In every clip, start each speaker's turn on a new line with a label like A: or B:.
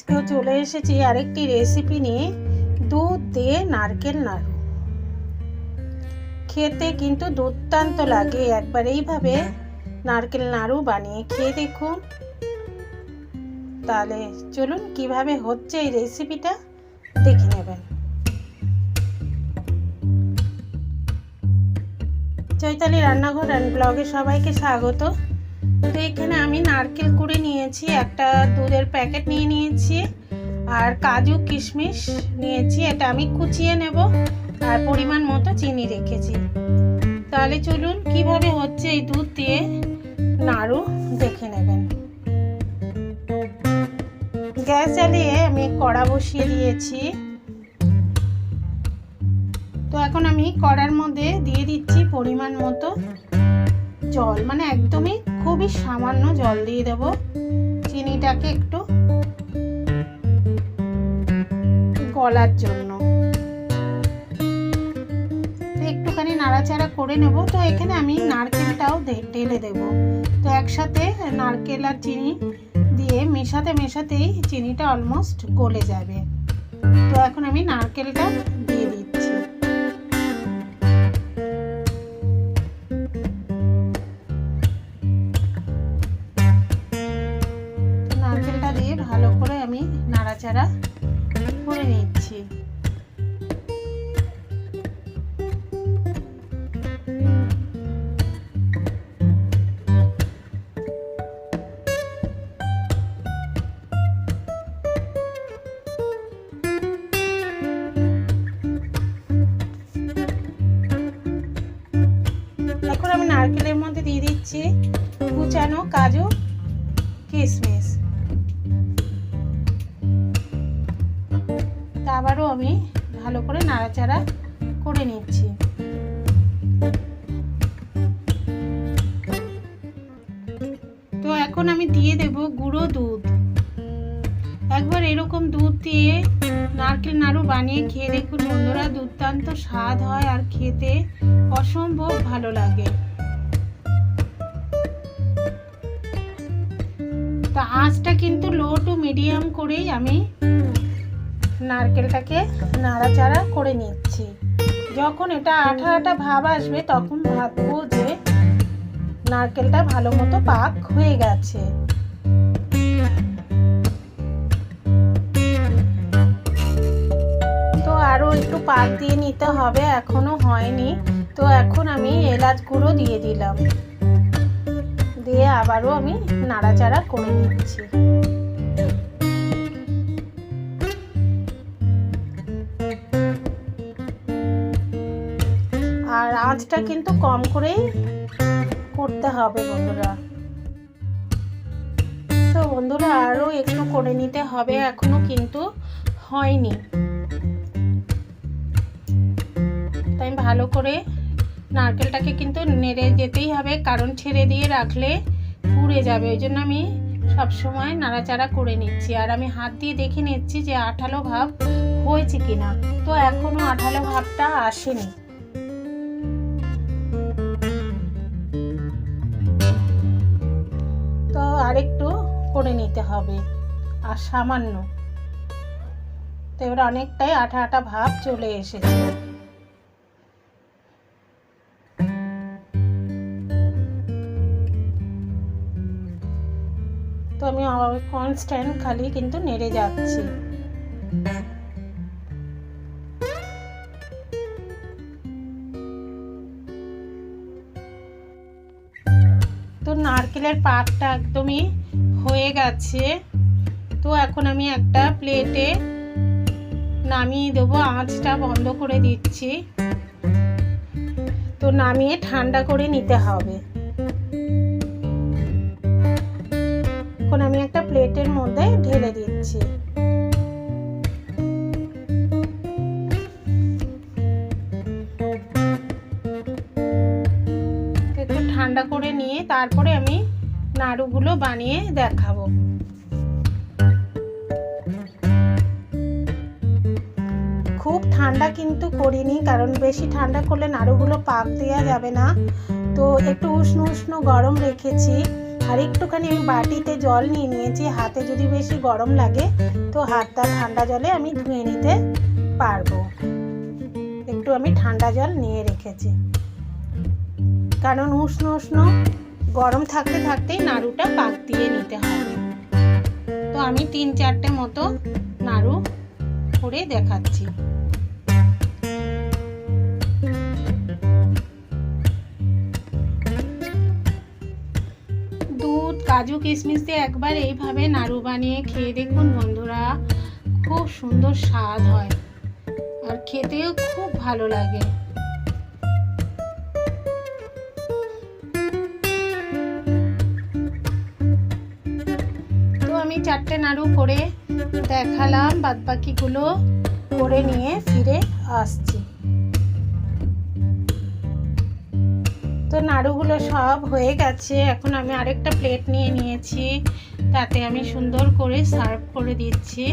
A: আজকেও চলে এসেছি আরেকটি রেসিপি নিয়ে। দুধ দিয়ে নারকেল নাড়ু। খেতে কিন্তু দুর্দান্ত লাগে। একবার এইভাবে নারকেল নাড়ু বানিয়ে খেয়ে দেখুন। তাহলে চলুন কীভাবে হচ্ছে এই রেসিপিটা দেখে নেবেন। চৈতালি রান্নাঘর অ্যান্ড ব্লগে সবাইকে স্বাগত। তো এখানে আমি নারকেল কুড়ে নিয়েছি, একটা দুধের প্যাকেট নিয়ে নিয়েছি, আর কাজু কিশমিশ নিয়েছি, এটা আমি কুচিয়ে নেব, আর পরিমাণ মতো চিনি রেখেছি। তাহলে চলুন কীভাবে হচ্ছে এই দুধ দিয়ে নাড়ু দেখে নেবেন। গ্যাস জ্বালিয়ে আমি কড়া বসিয়ে দিয়েছি। তো এখন আমি কড়ার মধ্যে দিয়ে দিচ্ছি পরিমাণ মতো জল মানে একদমই খুবই সামান্য জল দিয়ে দেব। চিনিটাকে একটু গলার জন্য। একটুখানি নাড়াচাড়া করে নেব। তো এখানে আমি নারকেলটাও ঢেলে দেব। তো একসাথে নারকেল আর চিনি দিয়ে মেশাতে মেশাতেই চিনিটা অলমোস্ট গলে যাবে। তো এখন আমি নারকেলটা দিয়ে দিচ্ছি। নাড়াচাড়া করে নিচ্ছি। এখন আমি নারকেলের মধ্যে দিয়ে দিচ্ছি কুচানো কাজু কিশমিশ। আবারও আমি ভালো করে নাড়াচাড়া করে নিচ্ছি। তো এখন আমি দিয়ে দেব গুঁড়ো দুধ। একবার এরকম দুধ দিয়ে নারকেল নাড়ু বানিয়ে খেয়ে দেখুন বন্ধুরা, দুর্দান্ত স্বাদ হয় আর খেতে অসম্ভব ভালো লাগে। তা আঁচটা কিন্তু লো টু মিডিয়াম করেই আমি নারকেলটাকে নাড়াচাড়া করে নিচ্ছি। যখন এটা আঠা আঠা ভাব আসবে, তখন ভাববো যে নারকেলটা ভালো মতো পাক হয়ে গেছে। তো আরও একটু পাক দিয়ে নিতে হবে, এখনও হয়নি। তো এখন আমি এলাচ গুঁড়ো দিয়ে দিলাম। দিয়ে আবারও আমি নাড়াচাড়া করে নিচ্ছি। আর আঁচটা কিন্তু কম করেই করতে হবে বন্ধুরা। তো বন্ধুরা, আরও একটু করে নিতে হবে, এখনও কিন্তু হয়নি। তাই ভালো করে নারকেলটাকে কিন্তু নেড়ে যেতেই হবে, কারণ ছেড়ে দিয়ে রাখলে পুড়ে যাবে। ওই জন্য আমি সবসময় নাড়াচাড়া করে নিচ্ছি। আর আমি হাত দিয়ে দেখে নিচ্ছি যে আঠালো ভাব হয়েছে কিনা। তো এখনও আঠালো ভাবটা আসেনি। করে নিতে হবে। আর সামান্য। তো এবার অনেকটাই আঠা আঠা ভাব চলে এসেছে। তো আমি কনস্ট্যান্ট খালি কিন্তু নেড়ে যাচ্ছি। তো নারকেলের পাকটা একদমই হয়ে গেছে। তো এখন আমি একটা প্লেটে নামিয়ে দেবো। আঁচটা বন্ধ করে দিচ্ছি। তো নামিয়ে ঠান্ডা করে নিতে হবে। এখন আমি একটা প্লেটের মধ্যে ঢেলে দিচ্ছি। ঠান্ডা করে নিয়ে তারপরে আমি নাড়ুগুলো বানিয়ে দেখাবো। খুব ঠান্ডা কিন্তু করিনি, কারণ বেশি ঠান্ডা করলে নাড়ুগুলো পাক দেওয়া যাবে না। তো একটু উষ্ণ উষ্ণ গরম রেখেছি, আর একটুখানি আমি বাটিতে জল নিয়ে নিয়েছি, হাতে যদি বেশি গরম লাগে, তো হাতটা ঠান্ডা জলে আমি ধুয়ে নিতে পারব। একটু আমি ঠান্ডা জল নিয়ে রেখেছি। কারণ উষ্ণ উষ্ণ গরম থাকতে থাকতেই নাড়ুটা পাক দিয়ে নিতে হবে। তো আমি তিন চারটে মতো নাড়ু করে দেখাচ্ছি। দুধ, কাজু, কিশমিশ দিয়ে একবার এইভাবে নাড়ু বানিয়ে খেয়ে দেখুন বন্ধুরা, খুব সুন্দর স্বাদ হয়। আর খেতেও খুব ভালো লাগে। চারটে নাড়ু করে দেখালাম বাদ বাকিগুলো করে নিয়ে ফিরে আসছি। তো নাড়ুগুলো সব হয়ে গেছে। এখন আমি আরেকটা প্লেট নিয়ে নিয়েছি। তাতে আমি সুন্দর করে সার্ভ করে দিচ্ছি।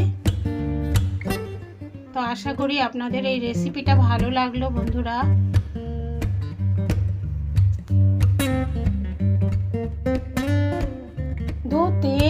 A: তো আশা করি আপনাদের এই রেসিপিটা ভালো লাগল বন্ধুরা।